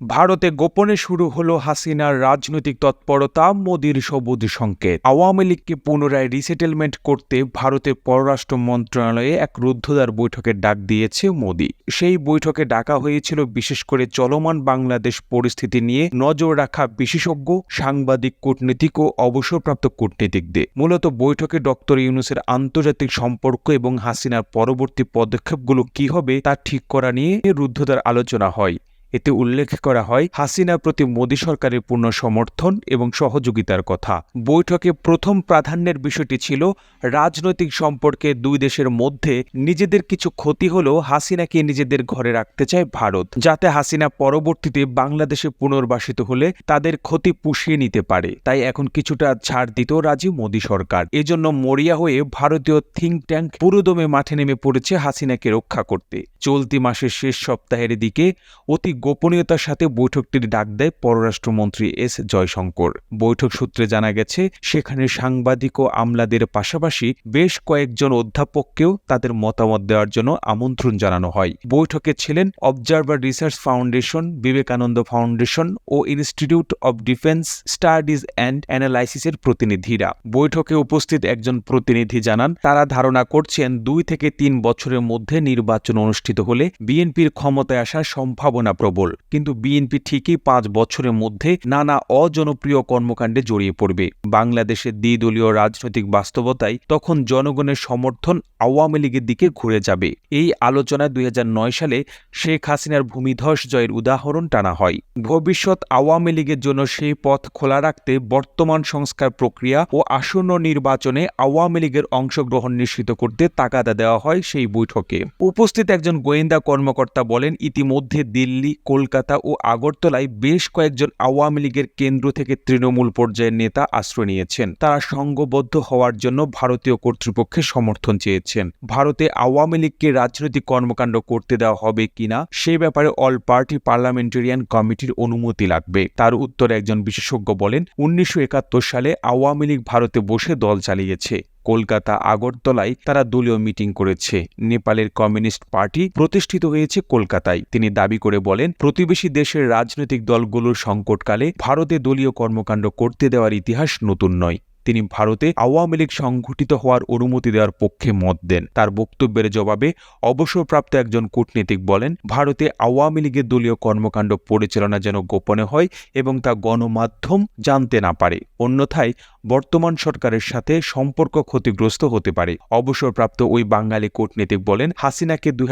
ভারতে গোপনে শুরু হলো হাসিনার রাজনৈতিক তৎপরতা, মোদীর সবুজ সংকেত। আওয়ামী লীগকে পুনরায় রিসেটেলমেন্ট করতে ভারতের পররাষ্ট্র মন্ত্রণালয়ে এক রুদ্ধদ্বার বৈঠকের ডাক দিয়েছে মোদী। সেই বৈঠকে ডাকা হয়েছিল বিশেষ করে চলমান বাংলাদেশ পরিস্থিতি নিয়ে নজর রাখা বিশেষজ্ঞ, সাংবাদিক কূটনীতিক ও অবসরপ্রাপ্ত কূটনীতিকদের। মূলত বৈঠকে ডক্টর ইউনুসের আন্তর্জাতিক সম্পর্ক এবং হাসিনার পরবর্তী পদক্ষেপগুলো কি হবে তা ঠিক করা নিয়ে রুদ্ধদ্বার আলোচনা হয়। এতে উল্লেখ করা হয় হাসিনার প্রতি মোদী সরকারের পূর্ণ সমর্থন এবং সহযোগিতার কথা। বৈঠকে প্রথম প্রাধান্যের বিষয়টি ছিল রাজনৈতিক সম্পর্কে দুই দেশের মধ্যে নিজেদের কিছু ক্ষতি হলেও হাসিনাকে নিজেদের ঘরে রাখতে চায় ভারত, যাতে হাসিনা পরবর্তীতে বাংলাদেশে পুনর্বাসিত হলে তাদের ক্ষতি পুষিয়ে নিতে পারে। তাই এখন কিছুটা ছাড় দিতেও রাজি মোদী সরকার। এজন্য মরিয়া হয়ে ভারতীয় থিঙ্ক ট্যাঙ্ক পুরোদমে মাঠে নেমে পড়েছে হাসিনাকে রক্ষা করতে। চলতি মাসের শেষ সপ্তাহের দিকে অতি গোপনীয়তার সাথে বৈঠকটির ডাক দেয় পররাষ্ট্রমন্ত্রী এস জয়শঙ্কর। বৈঠক সূত্রে জানা গেছে, সেখানে সাংবাদিক ও আমলাদের পাশাপাশি বেশ কয়েকজন অধ্যাপককেও তাদের মতামত দেওয়ার জন্য আমন্ত্রণ জানানো হয়। বৈঠকে ছিলেন Observer Research Foundation, Vivekananda Foundation O Institute of Defence Studies and অ্যানালাইসিসের প্রতিনিধিরা। বৈঠকে উপস্থিত একজন প্রতিনিধি জানান, তারা ধারণা করছেন, দুই থেকে তিন বছরের মধ্যে নির্বাচন অনুষ্ঠিত হলে বিএনপির ক্ষমতায় আসার সম্ভাবনা প্রবল। কিন্তু বিএনপি ঠিকই পাঁচ বছরের মধ্যে নানা অজনপ্রিয় কর্মকাণ্ডে জড়িয়ে পড়বে। বাংলাদেশের দ্বিদলীয় রাজনৈতিক বাস্তবতায় তখন জনগণের সমর্থন আওয়ামী লীগের দিকে ঘুরে যাবে। এই আলোচনায় দুই সালে শেখ হাসিনার ভূমিধস জয়ের উদাহরণ টানা হয়। ভবিষ্যৎ আওয়ামী লীগের জন্য সেই পথ খোলা রাখতে বর্তমান সংস্কার প্রক্রিয়া ও আসন্ন নির্বাচনে আওয়ামী লীগের অংশগ্রহণ নিশ্চিত করতে তাগাদা দেওয়া হয় সেই বৈঠকে। উপস্থিত একজন গোয়েন্দা কর্মকর্তা বলেন, ইতিমধ্যে দিল্লি কলকাতা ও আগরতলায় বেশ কয়েকজন আওয়ামী লীগের কেন্দ্র থেকে তৃণমূল পর্যায়ের নেতা আশ্রয় নিয়েছেন। তারা সংঘবদ্ধ হওয়ার জন্য ভারতীয় কর্তৃপক্ষের সমর্থন চেয়েছেন। ভারতে আওয়ামী লীগকে রাজনৈতিক কর্মকাণ্ড করতে দেওয়া হবে কিনা, সে ব্যাপারে অল পার্টি পার্লামেন্টারিয়ান কমিটির অনুমতি লাগবে। তার উত্তরে একজন বিশেষজ্ঞ বলেন, উনিশশো একাত্তর সালে আওয়ামী লীগ ভারতে বসে দল চালিয়েছে। কলকাতা, আগরতলায় তারা দলীয় মিটিং করেছে। নেপালের কমিউনিস্ট পার্টি প্রতিষ্ঠিত হয়েছে কলকাতায়। তিনি দাবি করে বলেন, প্রতিবেশী দেশের রাজনৈতিক দলগুলোর সংকটকালে ভারতে দলীয় কর্মকাণ্ড করতে দেওয়ার ইতিহাস নতুন নয়। তিনি ভারতে আওয়ামী লীগ সংঘটিত হওয়ার অনুমতি দেওয়ার পক্ষে মত দেন। তার বক্তব্যের জবাবে অবসরপ্রাপ্ত একজন কূটনীতিক বলেন, ভারতে আওয়ামী লীগের দলীয় কর্মকাণ্ড পরিচালনা যেন গোপনে হয় এবং তা গণমাধ্যম জানতে না পারে। অন্যথায় বর্তমান সরকারের সাথে সম্পর্ক ক্ষতিগ্রস্ত হতে পারে। অবসরপ্রাপ্ত ওই বাঙালি কূটনীতিক বলেন, হাসিনাকে দুই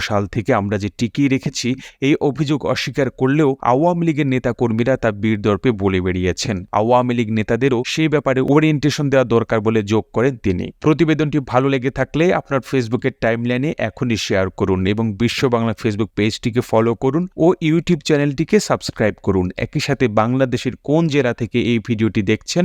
সাল থেকে আমরা যে টিকিয়ে রেখেছি, এই অভিযোগ অস্বীকার করলেও আওয়ামী লীগের নেতাকর্মীরা তা বীরদর্পে বলে বেরিয়েছেন আওয়ামী লীগ নেতাদেরও সেই ব্যাপারে ওরিয়েন্টেশন দেওয়া দরকার বলে যোগ করেন তিনি। প্রতিবেদনটি ভালো লেগে থাকলে আপনার ফেসবুকের টাইমলাইনে এখনই শেয়ার করুন এবং বিশ্ব বাংলা ফেসবুক পেজটিকে ফলো করুন ও ইউটিউব চ্যানেলটিকে সাবস্ক্রাইব করুন। একই সাথে বাংলাদেশের কোন জেলা থেকে এই ভিডিওটি দেখছেন